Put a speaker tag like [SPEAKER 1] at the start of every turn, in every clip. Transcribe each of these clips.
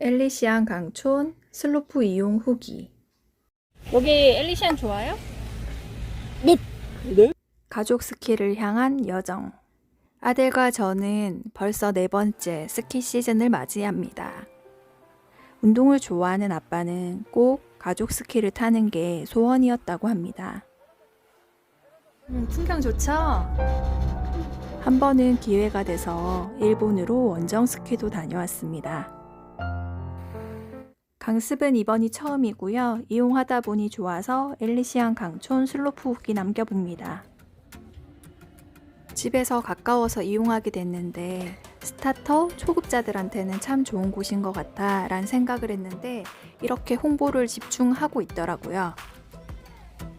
[SPEAKER 1] 엘리시안 강촌 슬로프 이용 후기
[SPEAKER 2] 여기 엘리시안 좋아요?
[SPEAKER 1] 가족 스키를 향한 여정 아들과 저는 벌써 네 번째 스키 시즌을 맞이합니다. 운동을 좋아하는 아빠는 꼭 가족 스키를 타는 게 소원이었다고 합니다. 음, 풍경 좋죠? 한 번은 기회가 돼서 일본으로 원정 스키도 다녀왔습니다. 강습은 이번이 처음이고요. 이용하다 보니 좋아서 엘리시안 강촌 슬로프 후기 남겨봅니다. 집에서 가까워서 이용하게 됐는데 스타터 초급자들한테는 참 좋은 곳인 것 같아 라는 생각을 했는데 이렇게 홍보를 집중하고 있더라고요.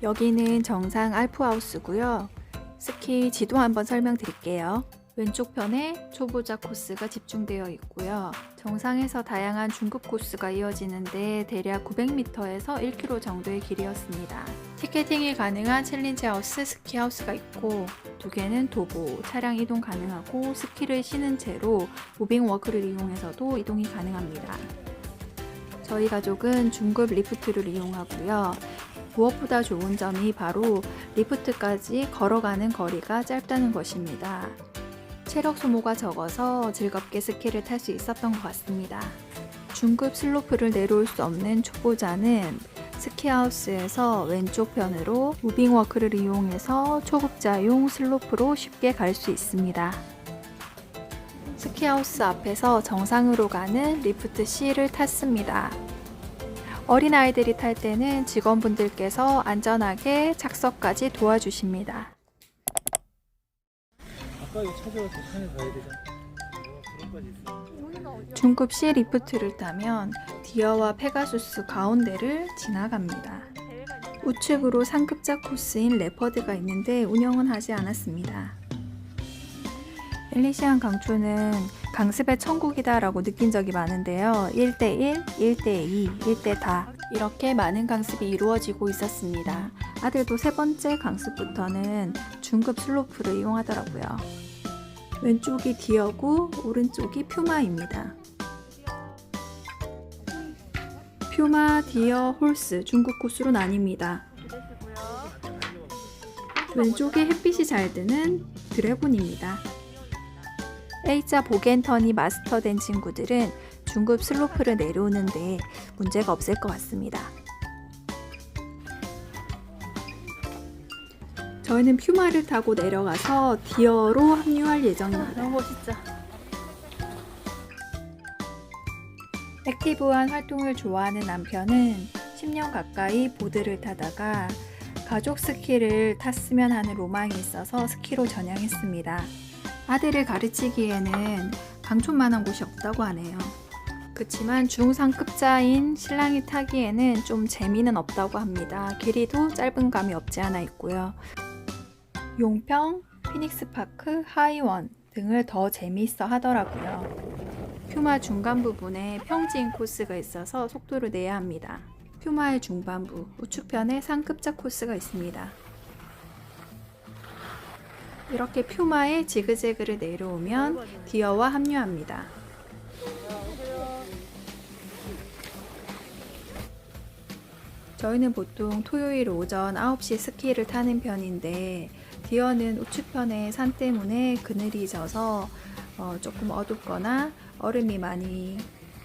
[SPEAKER 1] 여기는 정상 알프하우스고요. 스키 지도 한번 설명드릴게요. 왼쪽 편에 초보자 코스가 집중되어 있고요. 정상에서 다양한 중급 코스가 이어지는데 대략 900m에서 1km 정도의 길이었습니다. 티켓팅이 가능한 챌린지 하우스, 스키 하우스가 있고 두 개는 도보, 차량 이동 가능하고 스키를 신은 채로 무빙 워크를 이용해서도 이동이 가능합니다. 저희 가족은 중급 리프트를 이용하고요. 무엇보다 좋은 점이 바로 리프트까지 걸어가는 거리가 짧다는 것입니다. 체력 소모가 적어서 즐겁게 스키를 탈 수 있었던 것 같습니다. 중급 슬로프를 내려올 수 없는 초보자는 스키하우스에서 왼쪽 편으로 무빙워크를 이용해서 초급자용 슬로프로 쉽게 갈 수 있습니다. 스키하우스 앞에서 정상으로 가는 리프트 C를 탔습니다. 어린아이들이 탈 때는 직원분들께서 안전하게 착석까지 도와주십니다. 중급 C 리프트를 타면 디어와 페가수스 가운데를 지나갑니다. 우측으로 상급자 코스인 레퍼드가 있는데 운영은 하지 않았습니다. 엘리시안 강초는 강습의 천국이다라고 느낀 적이 많은데요. 1대1, 1대2, 1대4 이렇게 많은 강습이 이루어지고 있었습니다. 아들도 세 번째 강습부터는 중급 슬로프를 이용하더라고요. 왼쪽이 디어고 오른쪽이 퓨마입니다. 퓨마, 디어, 홀스 중국 코스로 나뉩니다. 왼쪽에 햇빛이 잘 드는 드래곤입니다. A자 보겐턴이 마스터된 친구들은 중급 슬로프를 내려오는데 문제가 없을 것 같습니다. 저희는 퓨마를 타고 내려가서 디어로 합류할 예정입니다.
[SPEAKER 2] 너무 멋있죠?
[SPEAKER 1] 액티브한 활동을 좋아하는 남편은 10년 가까이 보드를 타다가 가족 스키를 탔으면 하는 로망이 있어서 스키로 전향했습니다. 아들을 가르치기에는 강촌만한 곳이 없다고 하네요. 그치만 중상급자인 신랑이 타기에는 좀 재미는 없다고 합니다. 길이도 짧은 감이 없지 않아 있고요. 용평, 피닉스파크, 하이원 등을 더 재미있어 하더라고요. 퓨마 중간 부분에 평지인 코스가 있어서 속도를 내야 합니다. 퓨마의 중반부, 우측편에 상급자 코스가 있습니다. 이렇게 퓨마의 지그재그를 내려오면 디어와 합류합니다. 저희는 보통 토요일 오전 9시 스키를 타는 편인데 디어는 우측편에 산 때문에 그늘이 져서 어, 조금 어둡거나 얼음이 많이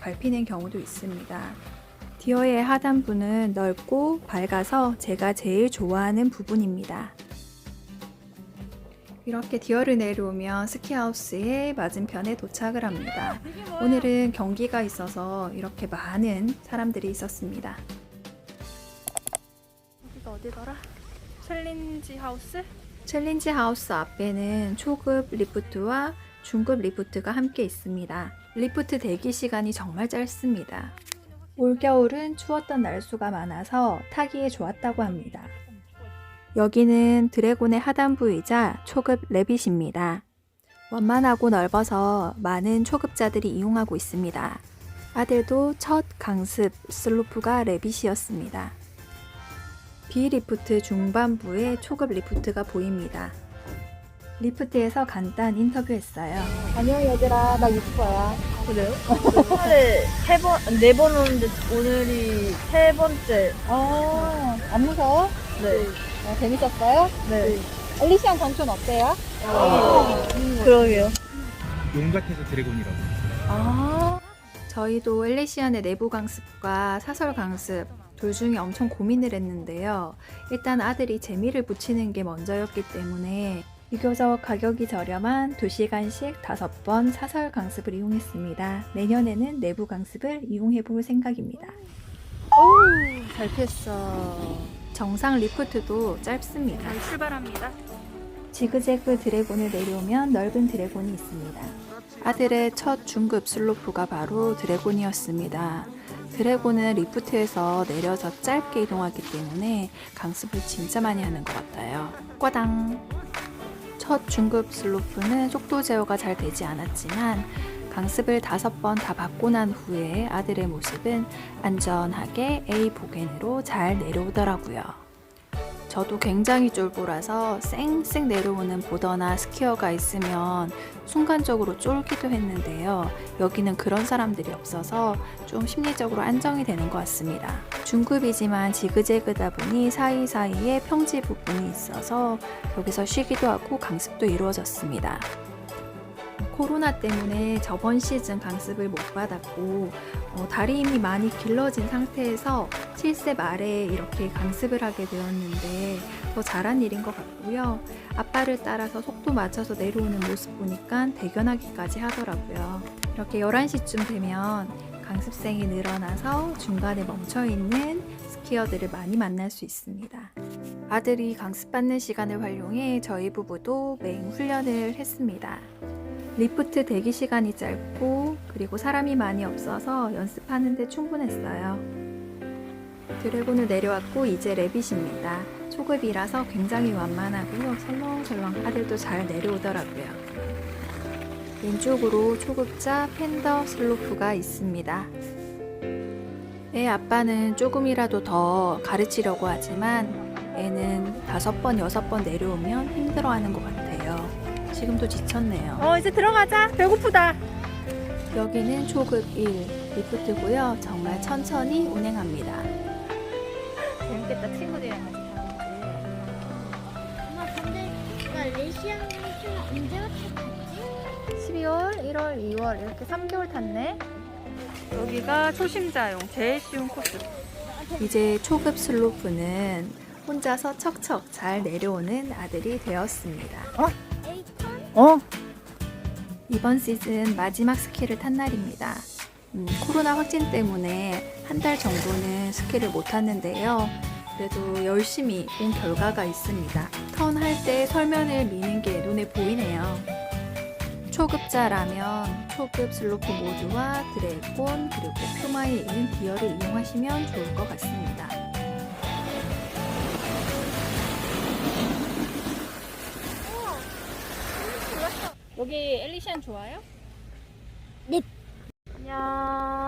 [SPEAKER 1] 밟히는 경우도 있습니다. 디어의 하단부는 넓고 밝아서 제가 제일 좋아하는 부분입니다. 이렇게 디어를 내려오면 스키하우스의 맞은편에 도착을 합니다. 오늘은 경기가 있어서 이렇게 많은 사람들이 있었습니다.
[SPEAKER 2] 여기가 어디더라? 챌린지 하우스?
[SPEAKER 1] 챌린지 하우스 앞에는 초급 리프트와 중급 리프트가 함께 있습니다. 리프트 대기 시간이 정말 짧습니다. 올겨울은 추웠던 날수가 많아서 타기에 좋았다고 합니다. 여기는 드래곤의 하단부이자 초급 레빗입니다. 원만하고 넓어서 많은 초급자들이 이용하고 있습니다. 아들도 첫 강습 슬로프가 레빗이었습니다. B 리프트 중반부에 초급 리프트가 보입니다. 리프트에서 간단 인터뷰했어요.
[SPEAKER 2] 안녕 얘들아 나 유튜버야
[SPEAKER 3] 그래요? 세 번, 네 번 오는데 오늘이 세 번째.
[SPEAKER 2] 어, 안 무서워?
[SPEAKER 3] 네.
[SPEAKER 2] 어, 재밌었어요?
[SPEAKER 3] 네.
[SPEAKER 2] 엘리시안 강촌 어때요?
[SPEAKER 3] 그러게요.
[SPEAKER 4] 용 같아서 드래곤이라고.
[SPEAKER 2] 아,
[SPEAKER 1] 저희도 엘리시안의 내부 강습과 사설 강습 둘 중에 엄청 고민을 했는데요. 일단 아들이 재미를 붙이는 게 먼저였기 때문에 비교적 가격이 저렴한 2시간씩 5번 사설 강습을 이용했습니다. 내년에는 내부 강습을 이용해 볼 생각입니다.
[SPEAKER 2] 잘 폈어.
[SPEAKER 1] 정상 리프트도 짧습니다.
[SPEAKER 2] 잘 출발합니다.
[SPEAKER 1] 지그재그 드래곤을 내려오면 넓은 드래곤이 있습니다. 아들의 첫 중급 슬로프가 바로 드래곤이었습니다. 드래곤은 리프트에서 내려서 짧게 이동하기 때문에 강습을 진짜 많이 하는 것 같아요. 꽈당! 첫 중급 슬로프는 속도 제어가 잘 되지 않았지만 강습을 다섯 번 다 받고 난 후에 아들의 모습은 안전하게 A 보겐으로 잘 내려오더라고요. 저도 굉장히 쫄보라서 쌩쌩 내려오는 보더나 스키어가 있으면 순간적으로 쫄기도 했는데요. 여기는 그런 사람들이 없어서 좀 심리적으로 안정이 되는 것 같습니다. 중급이지만 지그재그다 보니 사이사이에 평지 부분이 있어서 여기서 쉬기도 하고 강습도 이루어졌습니다. 코로나 때문에 저번 시즌 강습을 못 받았고 어, 다리 힘이 많이 길러진 상태에서 7세 말에 이렇게 강습을 하게 되었는데 더 잘한 일인 것 같고요. 아빠를 따라서 속도 맞춰서 내려오는 모습 보니까 대견하기까지 하더라고요. 이렇게 11시쯤 되면 강습생이 늘어나서 중간에 멈춰 있는 스키어들을 많이 만날 수 있습니다. 아들이 강습받는 시간을 활용해 저희 부부도 맹 훈련을 했습니다. 리프트 대기 시간이 짧고 그리고 사람이 많이 없어서 연습하는데 충분했어요. 드래곤을 내려왔고 이제 레빗입니다. 초급이라서 굉장히 완만하고요. 설렁설렁 아들도 잘 내려오더라고요. 왼쪽으로 초급자 펜더 슬로프가 있습니다. 애 아빠는 조금이라도 더 가르치려고 하지만 애는 다섯 번, 여섯 번 내려오면 힘들어하는 것 같아요. 지금도 지쳤네요.
[SPEAKER 2] 어, 이제 들어가자. 배고프다.
[SPEAKER 1] 여기는 초급 1 리프트고요. 정말 천천히 운행합니다.
[SPEAKER 2] 재밌겠다. 친구들이랑 같이.
[SPEAKER 5] 엄마 근데 좀 언제부터 갔지?
[SPEAKER 2] 12월, 1월, 2월 이렇게 3개월 탔네. 여기가 초심자용 제일 쉬운 코스.
[SPEAKER 1] 이제 초급 슬로프는 혼자서 척척 잘 내려오는 아들이 되었습니다.
[SPEAKER 5] 에이턴?
[SPEAKER 2] 어?
[SPEAKER 1] 이번 시즌 마지막 스키를 탄 날입니다. 음, 코로나 확진 때문에 한 달 정도는 스키를 못 탔는데요. 그래도 열심히 온 결과가 있습니다. 턴 할 때 설면을 미는 게 눈에 보이네요. 초급자라면 초급 슬로프 모드와 드래곤 그리고 퓨마에 있는 기어를 이용하시면 좋을 것 같습니다.
[SPEAKER 2] 여기 엘리시안 좋아요?
[SPEAKER 5] 네.
[SPEAKER 2] 안녕.